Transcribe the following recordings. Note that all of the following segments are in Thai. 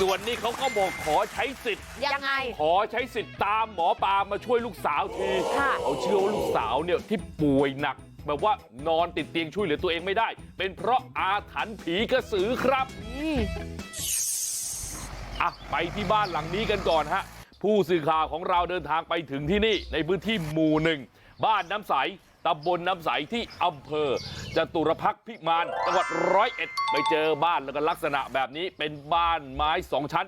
ส่วนนี้เขาก็บอกขอใช้สิทธิ์ ยังไง ขอใช้สิทธิ์ตามหมอปลามาช่วยลูกสาวทีค่ะเขาเชื่อว่าลูกสาวเนี่ยที่ป่วยหนักแบบว่านอนติดเตียงช่วยเหลือตัวเองไม่ได้ เป็นเพราะอาถรรพ์ผีกระสือครับอะไปที่บ้านหลังนี้กันก่อนฮะ ผู้สื่อข่าวของเราเดินทางไปถึงที่นี่ในพื้นที่หมู่หนึ่งบ้านน้ำใส ตำบลน้ำใสที่อำเภอจตุรพักษ์พิมานจังหวัดร้อยเอ็ดไปเจอบ้านแล้วก็ลักษณะแบบนี้เป็นบ้านไม้สองชั้น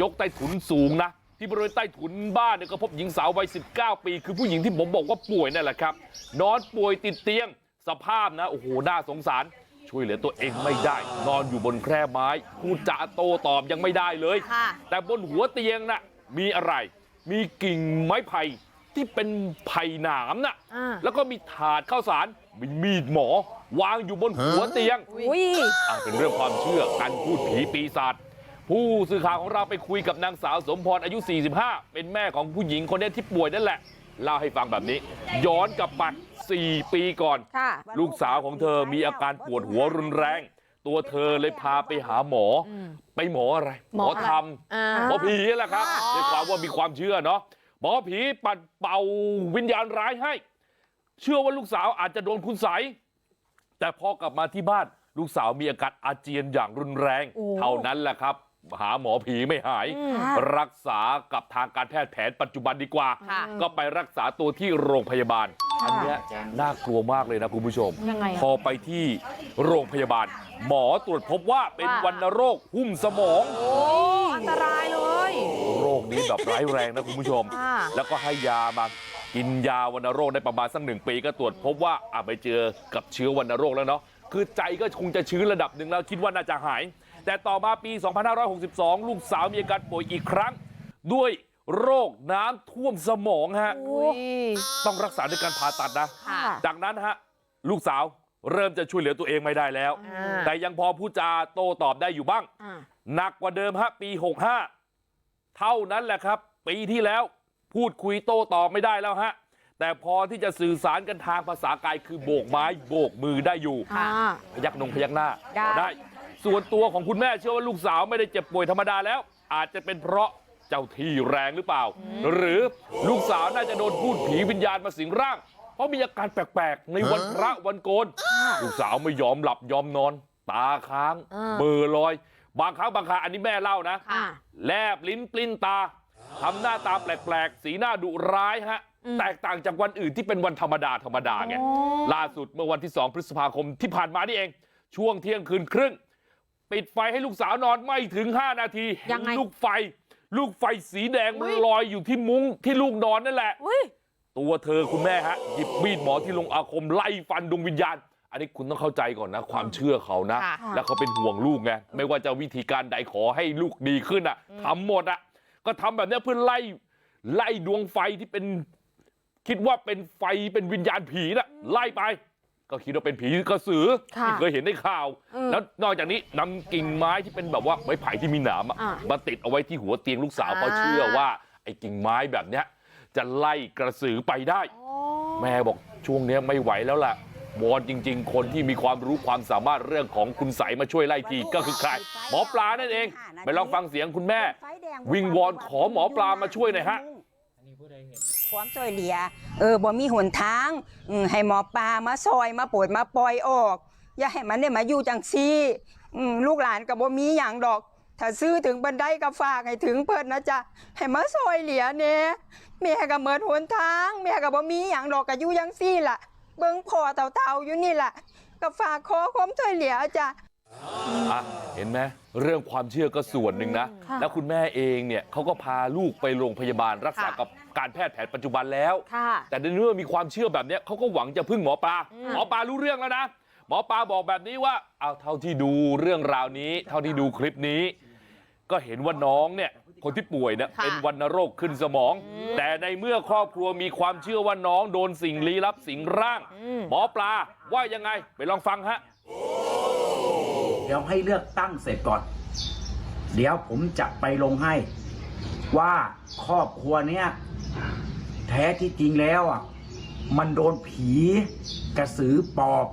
ยกใต้ถุนสูงนะ ที่บริเวณใต้ถุนบ้านเนี่ยก็พบหญิงสาววัย 19 ปี คือผู้หญิงที่ผมบอกว่าป่วยนั่นแหละครับ นอนป่วยติดเตียงสภาพนะโอ้โหน่าสงสารช่วยเหลือตัวเองไม่ได้ นอนอยู่บนแคร่ไม้พูดจาโต้ตอบยังไม่ได้เลยค่ะแต่บนหัวเตียงน่ะมีอะไร มีกิ่งไม้ไผ่ ที่เป็นไผ่หนามน่ะอ่าแล้วก็มีถาดข้าวสารมีมีดหมอวางอยู่บนหัวเตียงอุ้ยอะเป็นเรื่องความเชื่อการพูดผีปีศาจผู้สื่อข่าวของเราไปคุยกับนางสาวสมพรอายุ 45 เป็นแม่ของผู้หญิงคนนี้ที่ป่วยนั่นแหละ เล่าให้ฟังแบบนี้ ย้อนกลับไป4 ปีก่อนค่ะลูกสาวของเธอมีอาการปวดหัวรุนแรง ตัวเธอเลยพาไปหาหมออไปหมออะไร หมอธรรมอ่าหมอผีแหละครับค่ะด้วยความว่ามีความเชื่อเนาะ หมอผีปัดเป่าวิญญาณร้ายให้เชื่อว่าลูกสาวอาจจะโดนคุณใสยแต่พอกลับมาที่บ้านลูกสาวมีอาการอาเจียนอย่างรุนแรงโอ้เท่านั้นแหละครับหาหมอผีไม่หายอืมรักษากับทางการแพทย์แผนปัจจุบันดีกว่าค่ะก็ไปรักษาตัวที่โรงพยาบาล อันเนี้ยน่ากลัวมากเลยนะคุณผู้ชมยังไงอะพอไปที่โรงพยาบาล หมอตรวจพบว่าเป็นว่าวัณโรคหุ้มสมองโอ้อันตรายเลยโรคนี้แบบร้ายแรงนะคุณผู้ชมค่ะแล้วก็ให้ยามากินยาวัณโรคได้ประมาณสักหนึ่งปีก็ตรวจพบว่าอะไปเจอกับเชื้อวัณโรคแล้วเนาะคือใจก็คงจะชื้นระดับหนึ่งแล้วคิดว่าน่าจะหาย แต่ต่อมาปี 2562 ลูกสาวมีอาการป่วยอีกครั้ง ด้วยโรคน้ำท่วมสมองฮะอุ้ยต้องรักษาด้วยการผ่าตัดนะค่ะจากนั้นฮะลูกสาวเริ่มจะช่วยเหลือตัวเองไม่ได้แล้วอ่าแต่ยังพอพูดจาโต้ตอบได้อยู่บ้างอ่าหนักกว่าเดิมฮะปี 65 เท่านั้นแหละครับปีที่แล้วพูดคุยโต้ตอบไม่ได้แล้วฮะแต่พอที่จะสื่อสารกันทางภาษากายคือโบกไม้โบกมือได้อยู่ค่ะพยักนงพยักหน้าได้พอได้ส่วนตัวของคุณแม่เชื่อว่าลูกสาวไม่ได้เจ็บป่วยธรรมดาแล้ว อาจจะเป็นเพราะเจ้าที่แรงหรือเปล่า หรือลูกสาวน่าจะโดนพูดผีวิญญาณมาสิงร่าง เพราะมีอาการแปลกๆ ในวันพระวันโกน ลูกสาวไม่ยอมหลับยอมนอน ตาค้างอ่าเบลอลอย บางครั้งบางคราอันนี้แม่เล่านะค่ะแลบลิ้นปลิ้นตาทำหน้าตาแปลกๆสีหน้าดุร้ายฮะอืมแตกต่างจากวันอื่นที่เป็นวันธรรมดาธรรมดาไงโอ้ล่าสุดเมื่อวันที่2พฤษภาคมที่ผ่านมานี่เองช่วงเที่ยงคืนครึ่ง ปิดไฟให้ลูกสาวนอนไม่ถึง 5 นาทียังไงเห็นลูกไฟ ลูกไฟสีแดงมันอุ๊ยลอยอยู่ที่มุ้งที่ลูกนอนนั่นแหละอุ้ยตัวเธอคุณแม่ฮะหยิบมีดหมอที่ลงอาคมไล่ฟันดวงวิญญาณ อันนี้คุณต้องเข้าใจก่อนนะความเชื่อเขานะค่ะแล้วเขาเป็นห่วงลูกไงไม่ว่าจะวิธีการใดขอให้ลูกดีขึ้นอะทำหมดอะก็ทำแบบเนี้ยเพื่อไล่ไล่ดวงไฟที่เป็นคิดว่าเป็นไฟเป็นวิญญาณผีน่ะไล่ไป ก็คิดว่าเป็นผีกระสือค่ะที่เคยเห็นในข่าวอืมแล้วนอกจากนี้นำกิ่งไม้ที่เป็นแบบว่าไม้ไผ่ที่มีหนามอะอะมาติดเอาไว้ที่หัวเตียงลูกสาวเพราะอ่าเชื่อว่าไอ้กิ่งไม้แบบเนี้ยจะไล่กระสือไปได้ แม่บอกช่วงเนี้ยไม่ไหวแล้วล่ะ วอนจริงๆคนที่มีความรู้ความสามารถเรื่องของคุณใสยมาช่วยไล่ทีก็คือใครหมอปลานั่นเองไปลองฟังเสียงคุณแม่ วิงวอนขอหมอปลามาช่วยหน่อยฮะความช่วยเหลือเออบ่มีหนทางให้หมอปลามาซอยมาปรดมาปล่อยออก อย่าให้มันได้มาอยู่จังซี่ลูกหลานก็บ่มีหยังดอก ถ้าซื้อถึงบันไดก็ฝากให้ถึงเพิ่นนะจ๊ะให้มาซอยเหลือแหน่ยแม่ก็เหมิดหนทางแม่ก็บ่มีหยังดอกก็อยู่จังซี่ล่ะ เบิ่งพ่อเต่าๆอยู่นี่ล่ะก็ฝากขอความช่วยเหลือจ้ะ อะเห็นไหมเรื่องความเชื่อก็ส่วนหนึ่งนะค่ะแล้วคุณแม่เองเนี่ยเขาก็พาลูกไปโรงพยาบาลรักษาค่ะกับการแพทย์แผนปัจจุบันแล้ว ค่ะ แต่ในเมื่อมีความเชื่อแบบเนี้ยเขาก็หวังจะพึ่งหมอปลาอืมหมอปลารู้เรื่องแล้วนะ หมอปลาบอกแบบนี้ว่าเอาเท่าที่ดูเรื่องราวนี้ เท่าที่ดูคลิปนี้ ก็เห็นว่าน้องเนี่ยคนที่ป่วยเนี่ยค่ะเป็นวัณโรคขึ้นสมอง แต่ในเมื่อครอบครัวมีความเชื่อว่าน้องโดนสิ่งลี้ลับสิงร่างอืมหมอปลาว่ายังไงไปลองฟังฮะเดี๋ยวให้เลือกตั้งเสร็จก่อน เดี๋ยวผมจะไปลงให้ ว่าครอบครัวเนี้ยแท้ที่จริงแล้วอะมันโดนผีกระสือปอบ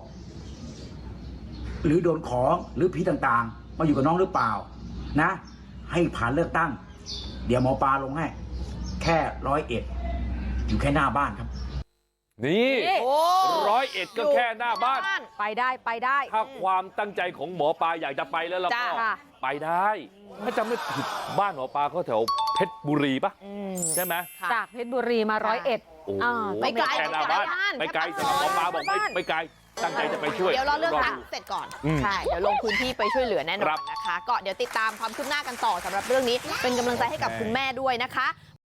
หรือโดนของหรือผีต่างๆ มาอยู่กับน้องหรือเปล่านะ ให้ผ่านเลือกตั้ง เดี๋ยวหมอปลาลงให้ แค่ร้อยเอ็ดอยู่แค่หน้าบ้านครับ นี่โอ้ร้อยเอ็ดก็แค่หน้าบ้าน ไปได้ไปได้ถ้าความตั้งใจของหมอปลาอยากจะไปแล้วเราจ้าก็ค่ะไปได้ ถ้าจำไม่ผิดบ้านหมอปลาเขาแถวเพชรบุรีปะอืม ใช่ไหมจากเพชรบุรีมาร้อยเอ็ด โอ้โหอ่าไม่ไกลแค่หน้าบ้านไม่ไม่ไกไกลลสำหรับหมอปลาบอกไม่ไม่ไกล ตั้งใจจะไปช่วย เดี๋ยวเราเลือกรตั้งดูเสร็จก่อนอืมใช่เดี๋ยวลงพื้นที่ไปช่วยเหลือแน่นครัอนบนะคะก็เดี๋ยวติดตามความคืบหน้ากันต่อสำหรับเรื่องนี้เป็นกำลังใจให้กับคุณแม่ด้วยนะคะ